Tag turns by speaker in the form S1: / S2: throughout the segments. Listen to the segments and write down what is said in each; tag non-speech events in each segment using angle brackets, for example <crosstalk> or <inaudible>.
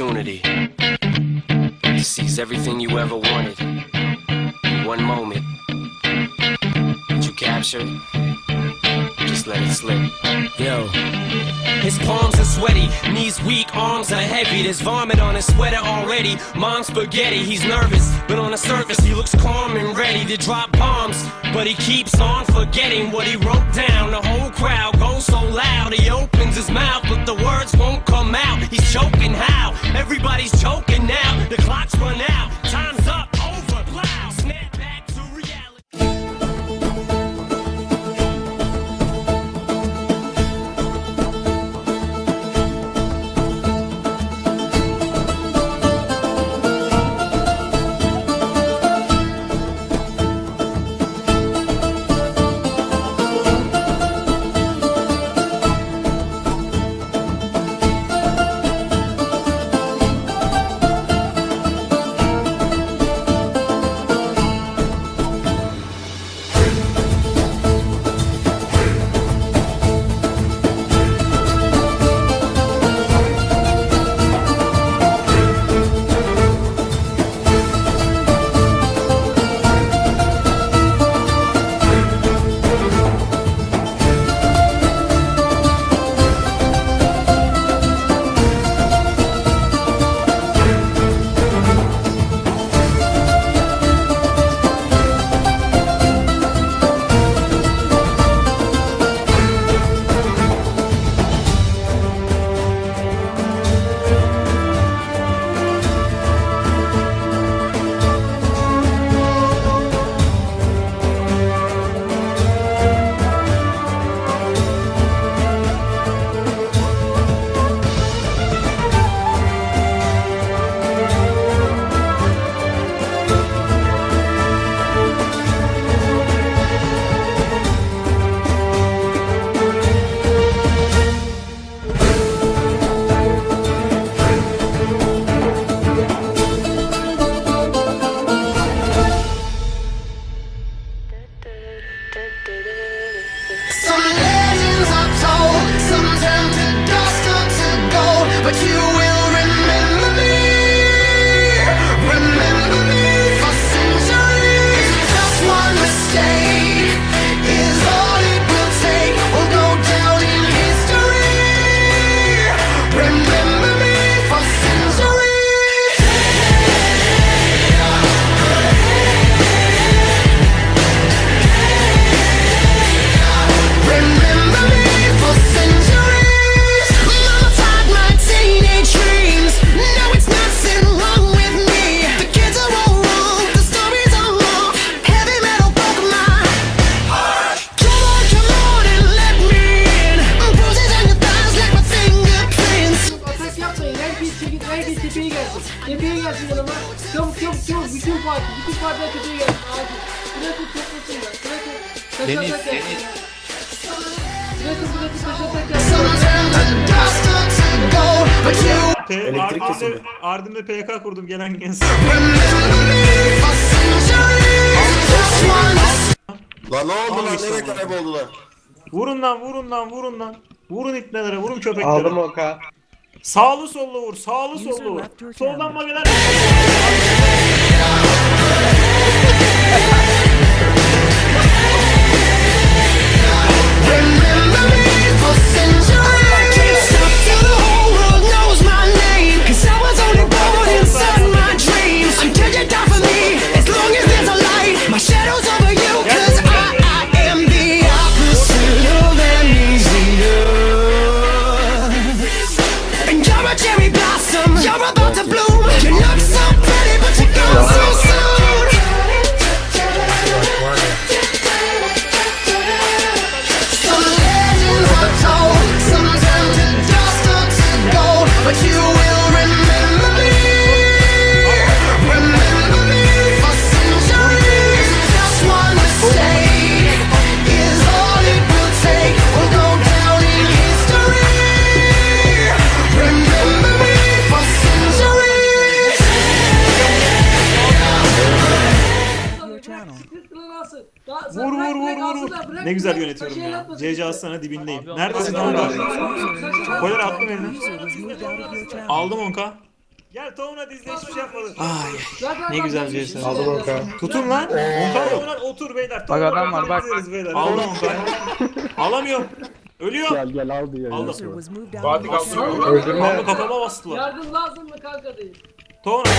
S1: opportunity to seize everything you ever wanted in one moment that you captured. Just let it slip. Yo. His palms are sweaty, knees weak, arms are heavy. There's vomit on his sweater already. Mom's spaghetti, he's nervous, but on the surface he looks calm and ready to drop bombs. But he keeps on forgetting what he wrote down. The whole crowd goes so loud, he opens his mouth, but the words won't come out. He's choking how? everybody's choking.
S2: Deniz, deniz.
S3: P-
S4: Elektrik
S3: ardında-
S4: kesimi.
S3: Ardında PK kurdum gelen
S5: gençler.
S4: Lan ne oldu lan? Nereye kayboldular?
S3: Vurun lan vurun lan vurun lan. Vurun itlere vurun köpeklere.
S6: Aldım oka.
S3: Sağlı sollu vur sağlı sollu vur. Soldan mageler. Yeah. Ne güzel yönetiyorum şey ya. CC Aslan'a dibindeyim. Neredesin Tonka? Koyar attım elini. Aldım Onka. Gel Tonka dizleşmiş şey yapmalı.
S7: Ay
S3: ne güzel
S2: CC.
S7: Şey
S2: Aldım
S7: Onka.
S3: Tutun lan. Ee. Onka yok. Otur beyler.
S4: Bak adam var bak.
S3: Aldım Onka'yı. Alamıyorum. Ölüyor.
S2: Gel gel al diyor.
S3: Aldım.
S6: Fatih kaldı.
S2: Öldürme.
S3: Kafama bastılar.
S7: Yardım lazım mı kanka değil.
S5: Tonka.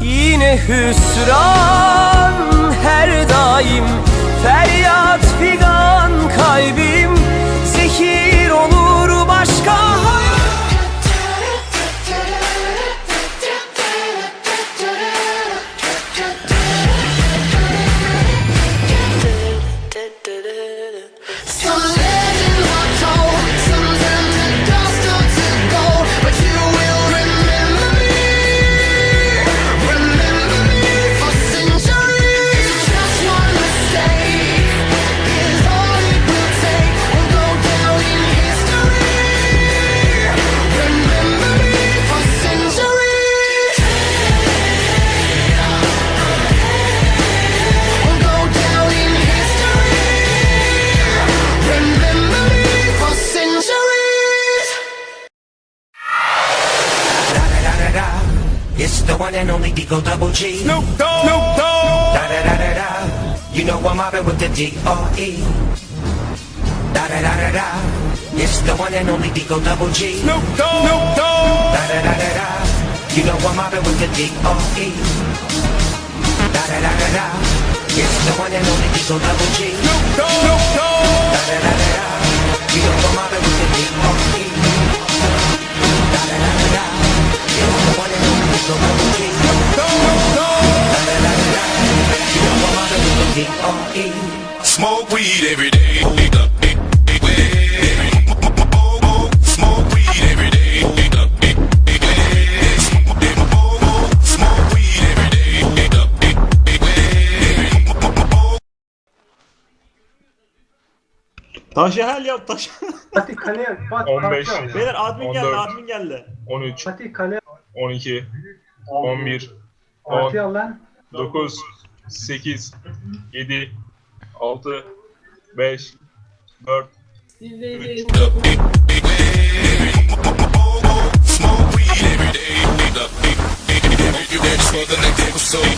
S8: Yine hüsran her daim Feryat figan kalbim
S9: It's the one and only Digo Double G. Snoop Dogg. Snoop Dogg. Da da da da da. You know I'm mobbing with the D R E. Da da da da da. It's the one and only Digo Double G. Snoop Dogg. Snoop Dogg. Da da da da da. You know I'm mobbing with the D R E. Da da da da da. It's the one and only Digo Double G. Snoop Dogg. Snoop Dogg.
S3: Taşı hel yap taş.
S2: Fatih kaleye. Fatih <laughs>
S6: 15.
S2: kaleye.
S3: Beyler admin geldi
S6: 14.
S3: admin geldi.
S6: 13,
S2: Fatih kaleye.
S6: 12, 11,
S2: Fatih
S6: 10,
S2: al lan.
S6: 9, 8, 7, 6, 5, 4,
S7: Dinleyin.
S10: Smoke weed every day. You ready for the next episode?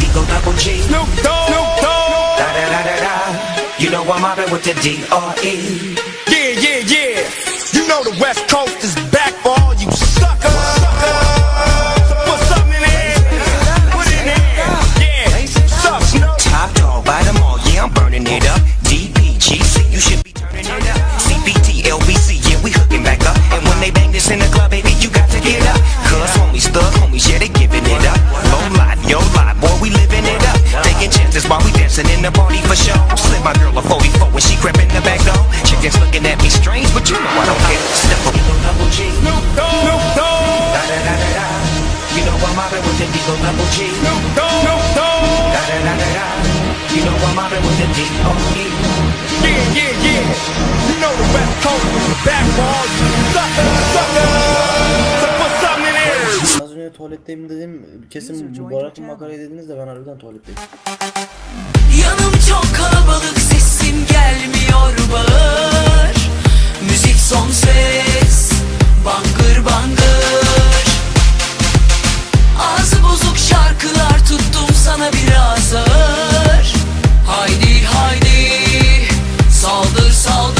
S9: Digo Double G. Snoop Dogg. Snoop Dogg. Da da da da da. You know I'm mobbing with the D R E.
S10: Yeah, yeah, yeah. You know the West Coast is back for all you suckers. Yeah,
S9: yeah, yeah. You know the
S10: West Coast is back for all you suckers. Suckers. So put something in there.
S11: Az önce tuvaletteyim dedim. Kesin Barak'ın makarayı dediniz de ben harbiden tuvaletteyim.
S8: Yanım çok kalabalık sesim gelmiyor bağır Müzik son ses Oh.